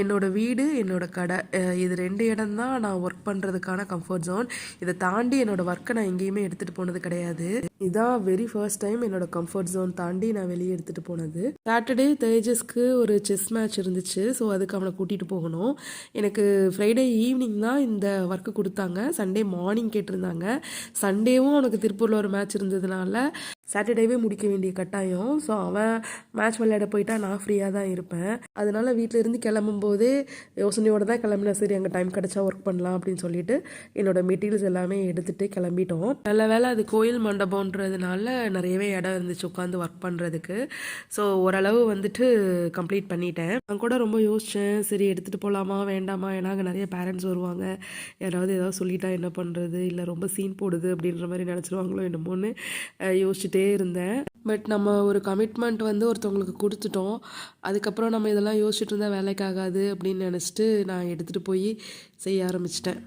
என்னோட வீடு என்னோட கடை இது ரெண்டு இடம் தான் நான் ஒர்க் பண்ணுறதுக்கான கம்ஃபர்ட் ஜோன் இதை தாண்டி என்னோட ஒர்க்கை நான் எங்கேயுமே எடுத்துகிட்டு போனது கிடையாது. இதான் வெரி ஃபர்ஸ்ட் டைம் என்னோட கம்ஃபர்ட் ஜோன் தாண்டி நான் வெளியே எடுத்துகிட்டு போனது. சாட்டர்டே தேஜஸ்க்கு ஒரு செஸ் மேட்ச் இருந்துச்சு. ஸோ அதுக்கு அவனை கூட்டிகிட்டு போகணும். எனக்கு ஃப்ரைடே ஈவினிங் தான் இந்த ஒர்க்கு கொடுத்தாங்க. சண்டே மார்னிங் கேட்டிருந்தாங்க. சண்டேவும் அவனுக்கு திருப்பூரில் ஒரு மேட்ச் இருந்ததுனால சாட்டர்டேவே முடிக்க வேண்டிய கட்டாயம். ஸோ அவன் மேட்ச் விளையாட போயிட்டா நான் ஃப்ரீயாக தான் இருப்பேன். அதனால வீட்டிலேருந்து இருந்து கிளம்பும்போதே யோசனையோடு தான் கிளம்பினேன் சரி அங்கே டைம் கிடச்சா ஒர்க் பண்ணலாம் அப்படின்னு சொல்லிட்டு என்னோடய மெட்டீரியல்ஸ் எல்லாமே எடுத்துகிட்டு கிளம்பிட்டோம். நல்ல வேளை அது கோயில் மண்டபம்ன்றதுனால நிறையவே இடம் இருந்துச்சு உட்காந்து ஒர்க் பண்ணுறதுக்கு ஸோ ஓரளவு வந்துட்டு கம்ப்ளீட் பண்ணிட்டேன். நான் கூட ரொம்ப யோசித்தேன் சரி எடுத்துகிட்டு போகலாமா வேண்டாமா? ஏன்னா அங்கே நிறைய பேரண்ட்ஸ் வருவாங்க. யாராவது ஏதாவது சொல்லிட்டா என்ன பண்ணுறது இல்லை ரொம்ப சீன் போடுது அப்படின்ற மாதிரி நினச்சிருவாங்களோ என்னமோன்னு யோசிச்சுட்டே இருந்தேன். பட் நம்ம ஒரு கமிட்மெண்ட் வந்து ஒருத்தவங்களுக்கு கொடுத்துட்டோம். அதுக்கப்புறம் நம்ம இதெல்லாம் யோசிச்சுட்டு இருந்தால் வேலைக்கு ஆகாது அப்படின்னு நினச்சிட்டு நான் எடுத்துகிட்டு போய் செய்ய ஆரம்பிச்சிட்டேன்.